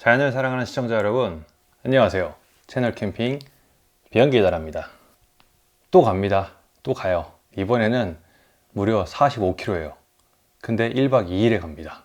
자연을 사랑하는 시청자 여러분, 안녕하세요. 채널 캠핑 비연기다랍니다. 또 갑니다. 또 가요. 이번에는 무려 45km예요. 근데 1박 2일에 갑니다.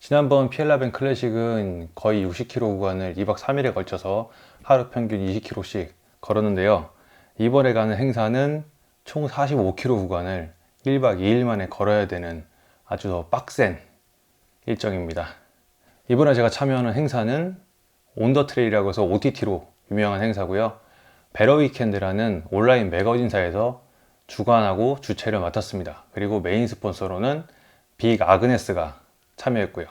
지난번 피엘라벤 클래식은 거의 60km 구간을 2박 3일에 걸쳐서 하루 평균 20km씩 걸었는데요. 이번에 가는 행사는 총 45km 구간을 1박 2일 만에 걸어야 되는 아주 더 빡센 일정입니다. 이번에 제가 참여하는 행사는 온더 트레이라고 해서 OTT로 유명한 행사고요. 베러 위켄드라는 온라인 매거진사에서 주관하고 주최를 맡았습니다. 그리고 메인 스폰서로는 빅 아그네스가 참여했고요.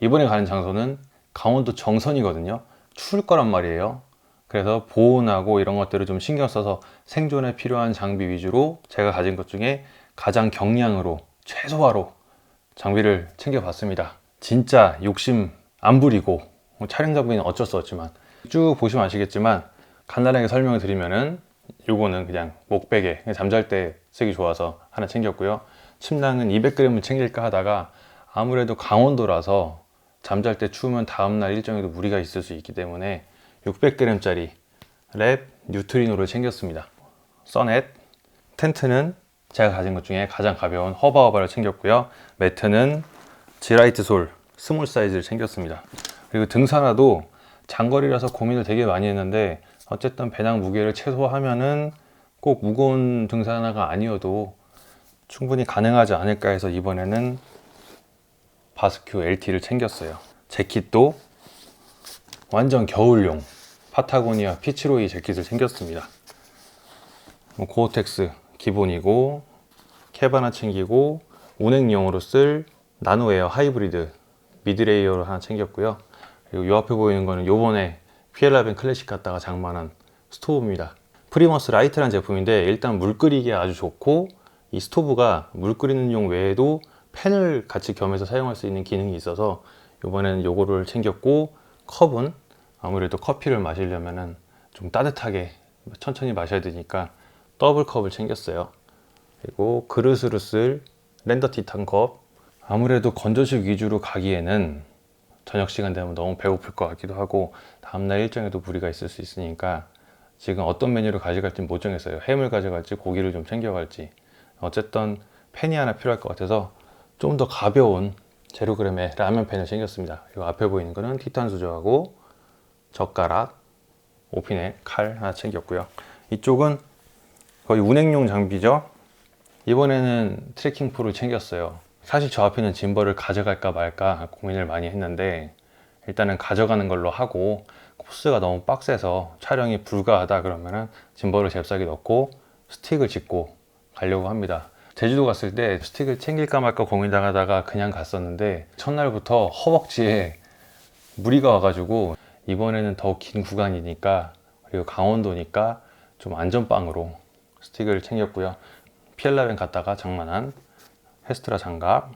이번에 가는 장소는 강원도 정선이거든요. 추울 거란 말이에요. 그래서 보온하고 이런 것들을 좀 신경 써서 생존에 필요한 장비 위주로 제가 가진 것 중에 가장 경량으로 최소화로 장비를 챙겨봤습니다. 진짜 욕심 안 부리고 뭐 촬영 장비는 어쩔 수 없지만 쭉 보시면 아시겠지만 간단하게 설명을 드리면은 요거는 그냥 목베개 잠잘 때 쓰기 좋아서 하나 챙겼고요. 침낭은 200g을 챙길까 하다가 아무래도 강원도라서 잠잘 때 추우면 다음날 일정에도 무리가 있을 수 있기 때문에 600g짜리 랩 뉴트리노를 챙겼습니다. 써넷 텐트는 제가 가진 것 중에 가장 가벼운 허바허바를 챙겼고요. 매트는 지라이트 솔 스몰 사이즈를 챙겼습니다. 그리고 등산화도 장거리라서 고민을 되게 많이 했는데 어쨌든 배낭 무게를 최소화하면은 꼭 무거운 등산화가 아니어도 충분히 가능하지 않을까 해서 이번에는 바스큐 LT를 챙겼어요. 재킷도 완전 겨울용 파타고니아 피치로이 재킷을 챙겼습니다. 뭐 고어텍스 기본이고 캡 하나 챙기고 운행용으로 쓸 나노에어 하이브리드 미드레이어를 하나 챙겼고요. 그리고 이 앞에 보이는 거는 요번에 피엘라벤 클래식 갔다가 장만한 스토브입니다. 프리머스 라이트라는 제품인데 일단 물 끓이기에 아주 좋고 이 스토브가 물 끓이는 용 외에도 팬을 같이 겸해서 사용할 수 있는 기능이 있어서 이번에는 요거를 챙겼고 컵은 아무래도 커피를 마시려면은 좀 따뜻하게 천천히 마셔야 되니까 더블 컵을 챙겼어요. 그리고 그릇으로 쓸 랜더 티탄 컵. 아무래도 건조식 위주로 가기에는 저녁 시간 되면 너무 배고플 것 같기도 하고 다음날 일정에도 무리가 있을 수 있으니까 지금 어떤 메뉴를 가져갈지 못 정했어요. 햄을 가져갈지 고기를 좀 챙겨갈지 어쨌든 팬이 하나 필요할 것 같아서 좀 더 가벼운 제로그램의 라면 팬을 챙겼습니다. 이 앞에 보이는 거는 티탄 수저하고 젓가락, 오피네 칼 하나 챙겼고요. 이쪽은 거의 운행용 장비죠. 이번에는 트레킹 포를 챙겼어요. 사실 저 앞에는 짐벌을 가져갈까 말까 고민을 많이 했는데 일단은 가져가는 걸로 하고 코스가 너무 빡세서 촬영이 불가하다 그러면은 짐벌을 잽싸게 넣고 스틱을 짚고 가려고 합니다. 제주도 갔을 때 스틱을 챙길까 말까 고민당하다가 그냥 갔었는데 첫날부터 허벅지에 무리가 와가지고 이번에는 더 긴 구간이니까 그리고 강원도니까 좀 안전빵으로 스틱을 챙겼고요. 피엘라벤 갔다가 장만한 헤스트라 장갑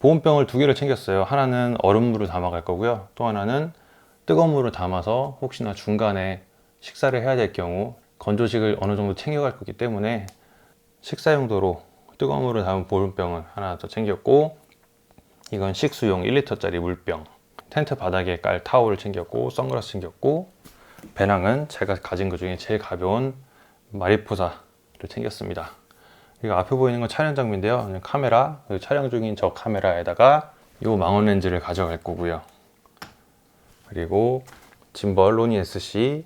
보온병을 두 개를 챙겼어요. 하나는 얼음물을 담아갈 거고요. 또 하나는 뜨거운 물을 담아서 혹시나 중간에 식사를 해야 될 경우 건조식을 어느 정도 챙겨갈 거기 때문에 식사 용도로 뜨거운 물을 담은 보온병을 하나 더 챙겼고 이건 식수용 1리터짜리 물병 텐트 바닥에 깔 타올을 챙겼고 선글라스 챙겼고 배낭은 제가 가진 것 중에 제일 가벼운 마리포사를 챙겼습니다. 이거 앞에 보이는 건 촬영 장비인데요. 카메라, 촬영 중인 저 카메라에다가 이 망원 렌즈를 가져갈 거고요. 그리고 짐벌 로니 SC,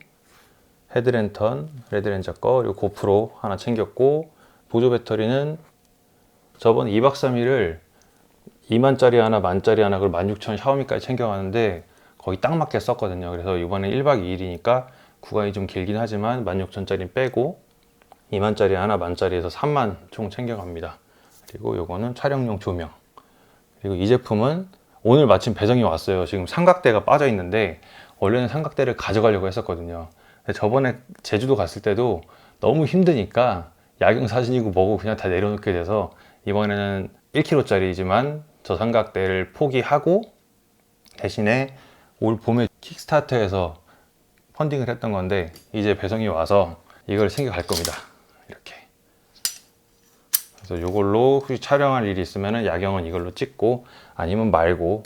헤드랜턴, 레드렌저 거, 그리고 고프로 하나 챙겼고 보조 배터리는 저번 2박 3일을 2만짜리 하나, 만짜리 하나, 그리고 16,000 샤오미까지 챙겨가는데 거의 딱 맞게 썼거든요. 그래서 이번에 1박 2일이니까 구간이 좀 길긴 하지만 16,000짜리 빼고 2만짜리 하나, 만짜리에서 3만 총 챙겨갑니다. 그리고 요거는 촬영용 조명. 그리고 이 제품은 오늘 마침 배송이 왔어요. 지금 삼각대가 빠져 있는데 원래는 삼각대를 가져가려고 했었거든요. 저번에 제주도 갔을 때도 너무 힘드니까 야경 사진이고 뭐고 그냥 다 내려놓게 돼서 이번에는 1kg짜리지만 저 삼각대를 포기하고 대신에 올 봄에 킥스타터에서 펀딩을 했던 건데 이제 배송이 와서 이걸 챙겨 갈 겁니다. 이렇게. 그래서 이걸로 혹시 촬영할 일이 있으면 야경은 이걸로 찍고 아니면 말고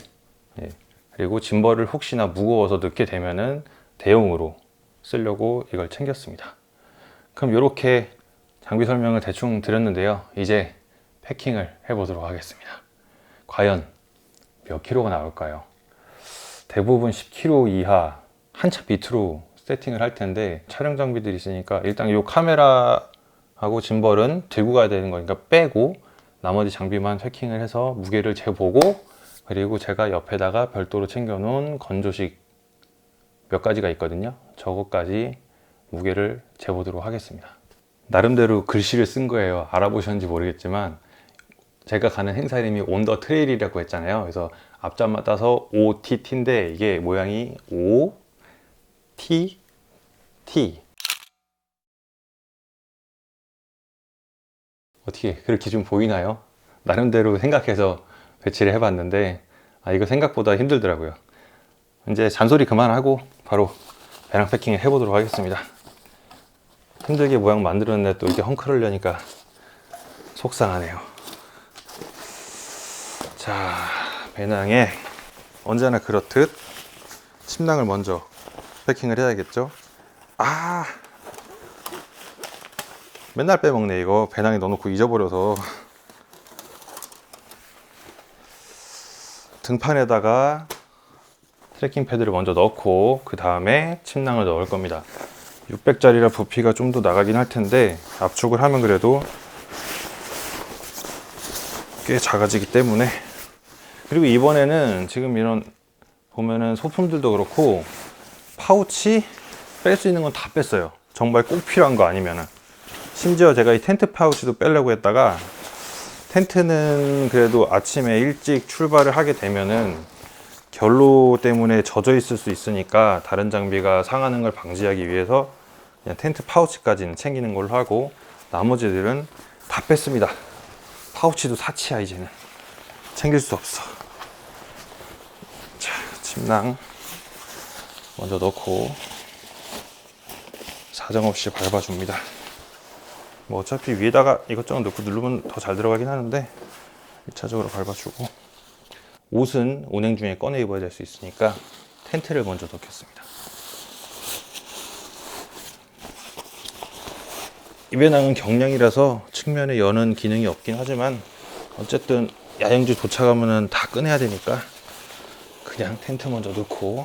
예, 그리고 짐벌을 혹시나 무거워서 넣게 되면은 대용으로 쓰려고 이걸 챙겼습니다. 그럼 이렇게 장비 설명을 대충 드렸는데요. 이제 패킹을 해 보도록 하겠습니다. 과연 몇 킬로가 나올까요? 대부분 10kg 이하 한참 밑으로 세팅을 할 텐데 촬영 장비들이 있으니까 일단 이 카메라 하고 짐벌은 들고 가야 되는 거니까 빼고 나머지 장비만 패킹을 해서 무게를 재보고 그리고 제가 옆에다가 별도로 챙겨놓은 건조식 몇 가지가 있거든요. 저것까지 무게를 재보도록 하겠습니다. 나름대로 글씨를 쓴 거예요. 알아보셨는지 모르겠지만 제가 가는 행사 이름이 온더 트레일이라고 했잖아요. 그래서 앞자만 따서 OTT인데 이게 모양이 O T T 어떻게 그렇게 좀 보이나요? 나름대로 생각해서 배치를 해봤는데 아 이거 생각보다 힘들더라고요. 이제 잔소리 그만하고 바로 배낭 패킹을 해보도록 하겠습니다. 힘들게 모양 만들었는데 또 이렇게 헝클으려니까 속상하네요. 자, 배낭에 언제나 그렇듯 침낭을 먼저 패킹을 해야겠죠? 아, 맨날 빼먹네 이거. 배낭에 넣어놓고 잊어버려서. 등판에다가 트레킹 패드를 먼저 넣고 그 다음에 침낭을 넣을 겁니다. 600짜리라 부피가 좀 더 나가긴 할 텐데 압축을 하면 그래도 꽤 작아지기 때문에. 그리고 이번에는 지금 이런 보면은 소품들도 그렇고 파우치 뺄 수 있는 건 다 뺐어요. 정말 꼭 필요한 거 아니면은 심지어 제가 이 텐트 파우치도 빼려고 했다가 텐트는 그래도 아침에 일찍 출발을 하게 되면은 결로 때문에 젖어 있을 수 있으니까 다른 장비가 상하는 걸 방지하기 위해서 그냥 텐트 파우치까지는 챙기는 걸로 하고 나머지들은 다 뺐습니다. 파우치도 사치야 이제는 챙길 수 없어. 자 침낭 먼저 넣고 사정없이 밟아줍니다. 뭐 어차피 위에다가 이것저것 넣고 누르면 더 잘 들어가긴 하는데 1차적으로 밟아주고 옷은 운행 중에 꺼내 입어야 될 수 있으니까 텐트를 먼저 넣겠습니다. 이 배낭은 경량이라서 측면에 여는 기능이 없긴 하지만 어쨌든 야영지 도착하면 다 꺼내야 되니까 그냥 텐트 먼저 넣고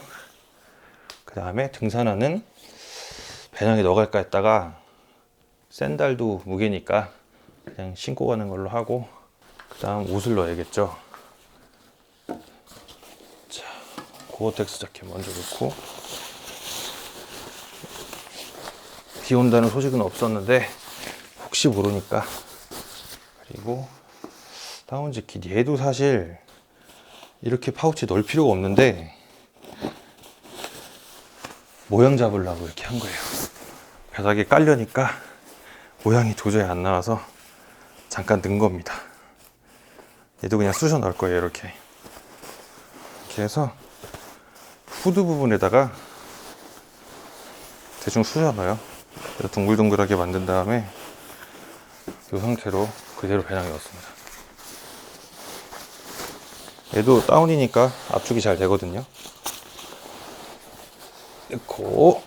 그 다음에 등산화는 배낭에 넣어갈까 했다가 샌달도 무게니까 그냥 신고 가는 걸로 하고 그 다음 옷을 넣어야겠죠. 자 고어텍스 자켓 먼저 넣고. 비 온다는 소식은 없었는데 혹시 모르니까. 그리고 다운 재킷. 얘도 사실 이렇게 파우치 넣을 필요가 없는데 모양 잡으려고 이렇게 한 거예요. 바닥에 깔려니까 모양이 도저히 안 나와서 잠깐 넣은 겁니다. 얘도 그냥 쑤셔 넣을 거예요, 이렇게. 이렇게 해서 후드 부분에다가 대충 쑤셔 넣어요. 둥글둥글하게 만든 다음에 이 상태로 그대로 배낭에 넣습니다. 얘도 다운이니까 압축이 잘 되거든요. 넣고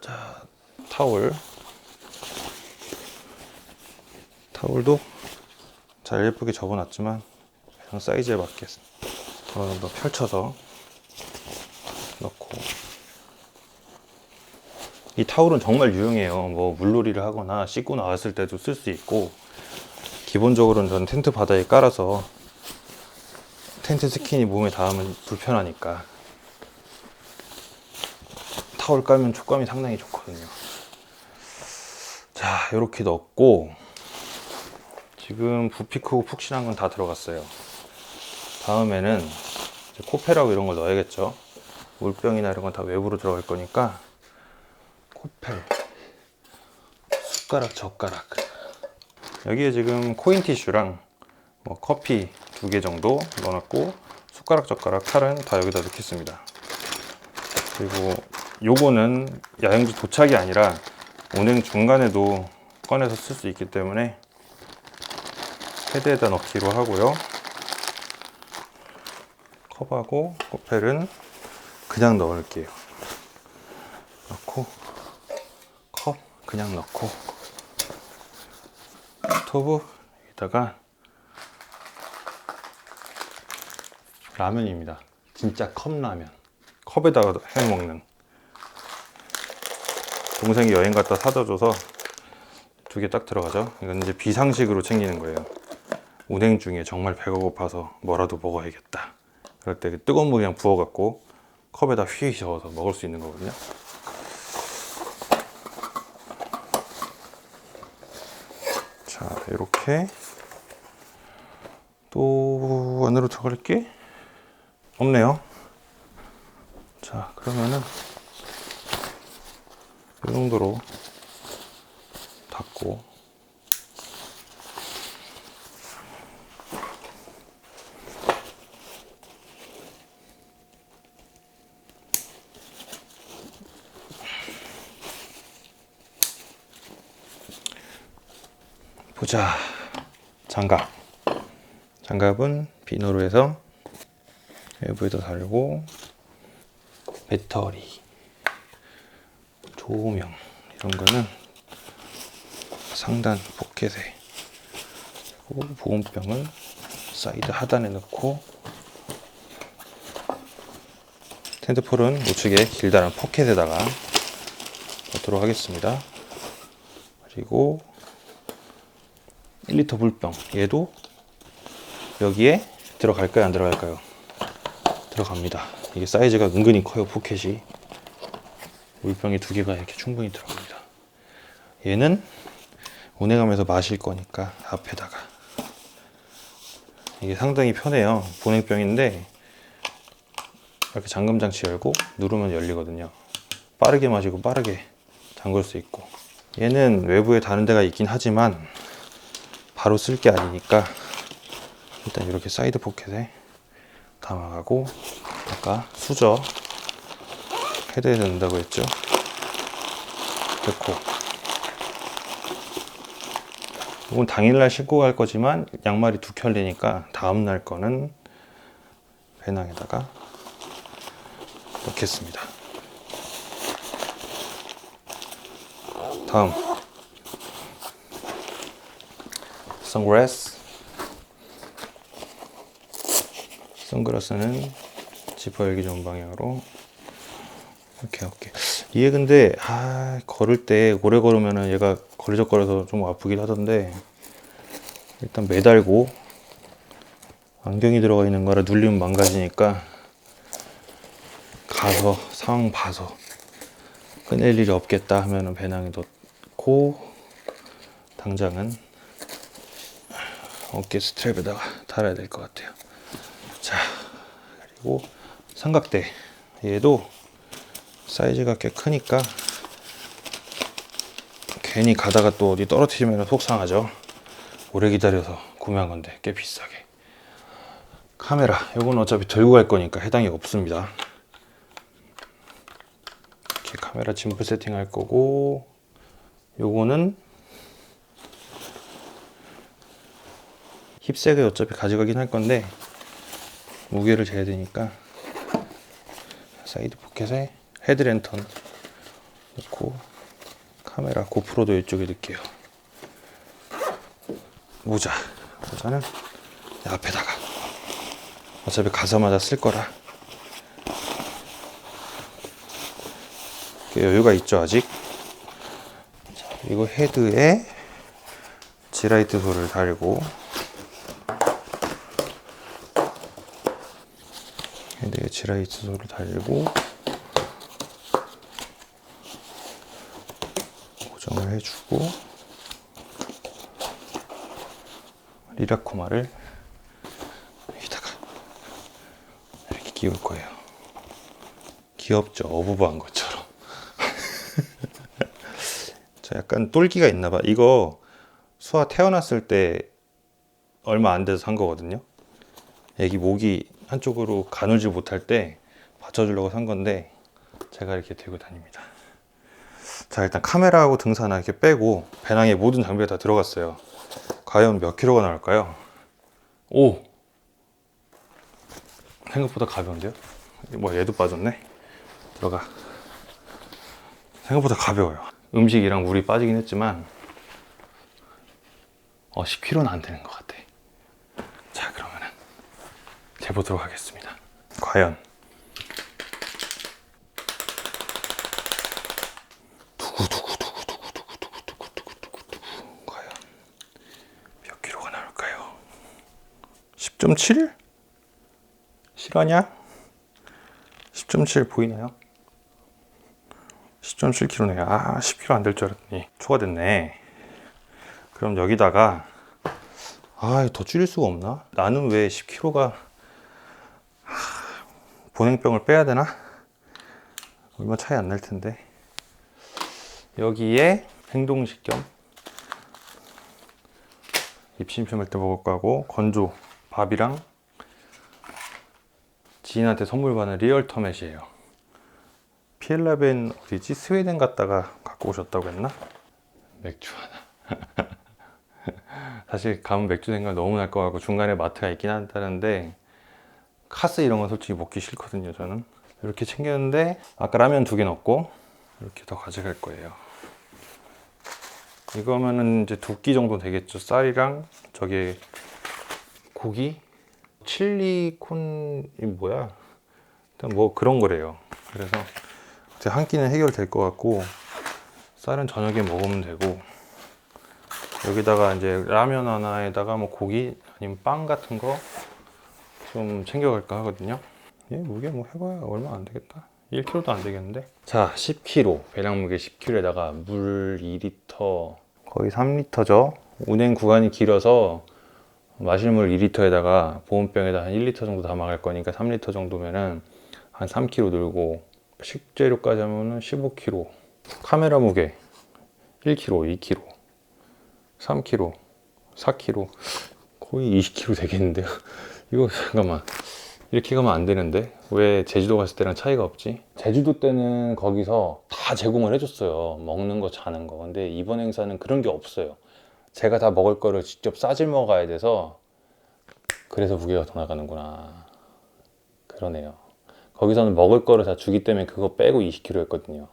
자 타올 타올도 잘 예쁘게 접어놨지만 그냥 사이즈에 맞게 어느 정도 펼쳐서 넣고. 이 타올은 정말 유용해요. 뭐 물놀이를 하거나 씻고 나왔을 때도 쓸 수 있고 기본적으로는 저는 텐트 바닥에 깔아서 텐트 스킨이 몸에 닿으면 불편하니까 타올 깔면 촉감이 상당히 좋거든요. 자 이렇게 넣고 지금 부피 크고 푹신한 건 다 들어갔어요. 다음에는 코펠하고 이런 걸 넣어야겠죠. 물병이나 이런 건 다 외부로 들어갈 거니까 코펠, 숟가락, 젓가락. 여기에 지금 코인 티슈랑 뭐 커피 두 개 정도 넣어놨고 숟가락, 젓가락, 칼은 다 여기다 넣겠습니다. 그리고 요거는 야영지 도착이 아니라 운행 중간에도 꺼내서 쓸 수 있기 때문에 패드에다 넣기로 하고요. 컵하고 코펠은 그냥 넣을게요. 넣고 컵 그냥 넣고 스토브 여기다가 라면입니다. 진짜 컵라면. 컵에다가 해 먹는. 동생이 여행 갔다 사다 줘서 두 개 딱 들어가죠. 이건 이제 비상식으로 챙기는 거예요. 운행 중에 정말 배가 고파서 뭐라도 먹어야겠다. 그럴 때그 뜨거운 물 그냥 부어갖고 컵에다 휘 저어서 먹을 수 있는 거거든요. 자, 이렇게 또 안으로 들어갈 게 없네요. 자, 그러면은 이 정도로 닫고 보자. 장갑. 장갑은 비너로 해서 외부에다 달고 배터리, 조명 이런 거는 상단 포켓에 보온병은 사이드 하단에 넣고 텐트폴은 우측에 길다란 포켓에다가 넣도록 하겠습니다. 그리고 1리터 물병. 얘도 여기에 들어갈까요? 안 들어갈까요? 들어갑니다. 이게 사이즈가 은근히 커요 포켓이. 물병이 두 개가 이렇게 충분히 들어갑니다. 얘는 운행하면서 마실 거니까 앞에다가. 이게 상당히 편해요. 보냉병인데 이렇게 잠금 장치 열고 누르면 열리거든요. 빠르게 마시고 빠르게 잠글 수 있고. 얘는 외부에 다른 데가 있긴 하지만 바로 쓸 게 아니니까 일단 이렇게 사이드 포켓에 담아가고 아까 수저 헤드에서 넣는다고 했죠? 넣고. 이건 당일날 신고 갈 거지만 양말이 두 켤레니까 다음날 거는 배낭에다가 넣겠습니다. 다음 선글라스. 선글라스는 지퍼 열기 전 방향으로. 이렇게 이렇게 얘 근데 아 걸을 때 오래 걸으면은 얘가 거리적거려서 좀 아프긴 하던데 일단 매달고 안경이 들어가 있는 거라 눌리면 망가지니까 가서 상황 봐서 꺼낼 일이 없겠다 하면은 배낭에 넣고 당장은 어깨 스트랩에다가 달아야 될 것 같아요. 자, 그리고 삼각대. 얘도 사이즈가 꽤 크니까 괜히 가다가 또 어디 떨어뜨리면 속상하죠. 오래 기다려서 구매한 건데 꽤 비싸게. 카메라. 요건 어차피 들고 갈 거니까 해당이 없습니다. 이렇게 카메라 짐프 세팅할 거고 요거는 힙색을 어차피 가져가긴 할 건데 무게를 재야 되니까 사이드 포켓에 헤드랜턴 넣고 카메라 고프로도 이쪽에 넣을게요. 모자. 모자는 이 앞에다가. 어차피 가자마자 쓸 거라. 여유가 있죠 아직? 자, 그리고 헤드에 지라이트 소를 달고 헤드에 지라이트 소를 달고 고정을 해주고 리라코마를 여기다가 이렇게 끼울 거예요. 귀엽죠? 어부부한 것처럼. 저 약간 똘기가 있나 봐. 이거 수아 태어났을 때 얼마 안 돼서 산 거거든요. 애기 목이 한쪽으로 가누지 못할 때 받쳐주려고 산 건데 제가 이렇게 들고 다닙니다. 자 일단 카메라하고 등산화 이렇게 빼고 배낭에 모든 장비가 다 들어갔어요. 과연 몇 킬로가 나올까요? 오 생각보다 가벼운데요? 뭐 얘도 빠졌네. 들어가. 생각보다 가벼워요. 음식이랑 물이 빠지긴 했지만 어 10kg는 안 되는 것 같아. 자 그러면은 재보도록 하겠습니다. 과연 두구두구두구두구두구두구두구두구 과연 몇 킬로가 나올까요? 10.7? 실화냐? 10.7 보이나요? 10.7kg네요. 아, 10kg 안 될 줄 알았더니 초과됐네. 그럼 여기다가 아, 더 줄일 수가 없나? 나는 왜 10kg가 보냉병을 빼야 되나? 얼마 차이 안 날 텐데. 여기에 행동식 겸 입심 심을 때 먹을 거고 건조 밥이랑 지인한테 선물 받은 리얼 터 맷이에요. 피엘라벤 어디지? 스웨덴 갔다가 갖고 오셨다고 했나? 맥주 하나. 사실 가면 맥주 생각 너무 날것 같고 중간에 마트가 있긴 한다는데 카스 이런 건 솔직히 먹기 싫거든요. 저는 이렇게 챙겼는데 아까 라면 두 개 넣고 이렇게 더 가져갈 거예요. 이거면은 이제 두 끼 정도 되겠죠. 쌀이랑 저게 고기, 칠리콘이 뭐야? 일단 뭐 그런 거래요. 그래서 한 끼는 해결될 것 같고 쌀은 저녁에 먹으면 되고 여기다가 이제 라면 하나에다가 뭐 고기 아니면 빵 같은 거 좀 챙겨갈까 하거든요. 얘 무게 뭐 해봐야 얼마 안 되겠다. 1kg도 안 되겠는데? 자, 10kg 배낭 무게 10kg에다가 물 2리터 거의 3리터죠. 운행 구간이 길어서 마실 물 2리터에다가 보온병에다 한 1리터 정도 담아갈 거니까 3리터 정도면은 한 3kg 들고 식재료까지 하면은 15kg 카메라 무게 1kg, 2kg, 3kg, 4kg 거의 20kg 되겠는데요. 이거 잠깐만 이렇게 가면 안 되는데 왜 제주도 갔을 때랑 차이가 없지? 제주도 때는 거기서 다 제공을 해줬어요. 먹는 거, 자는 거. 근데 이번 행사는 그런 게 없어요. 제가 다 먹을 거를 직접 싸질 먹어야 돼서 그래서 무게가 더 나가는구나. 그러네요. 거기서는 먹을 거를 다 주기 때문에 그거 빼고 20kg였거든요.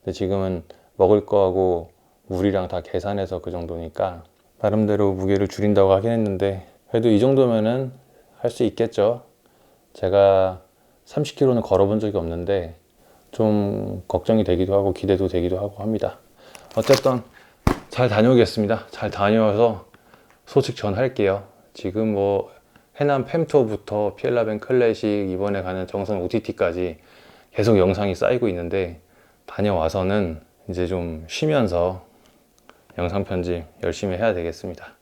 근데 지금은 먹을 거하고 물이랑 다 계산해서 그 정도니까 나름대로 무게를 줄인다고 하긴 했는데 그래도 이 정도면은 할 수 있겠죠. 제가 30kg는 걸어본 적이 없는데 좀 걱정이 되기도 하고 기대도 되기도 하고 합니다. 어쨌든 잘 다녀오겠습니다. 잘 다녀와서 소식 전할게요. 지금 뭐 해남 팸투어부터 피엘라벤 클래식 이번에 가는 정선 OTT까지 계속 영상이 쌓이고 있는데 다녀와서는 이제 좀 쉬면서 영상 편집 열심히 해야 되겠습니다.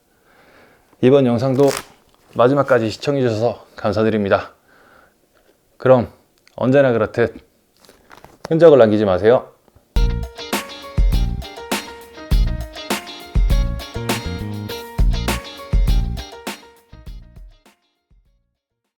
이번 영상도 마지막까지 시청해 주셔서 감사드립니다. 그럼 언제나 그렇듯 흔적을 남기지 마세요.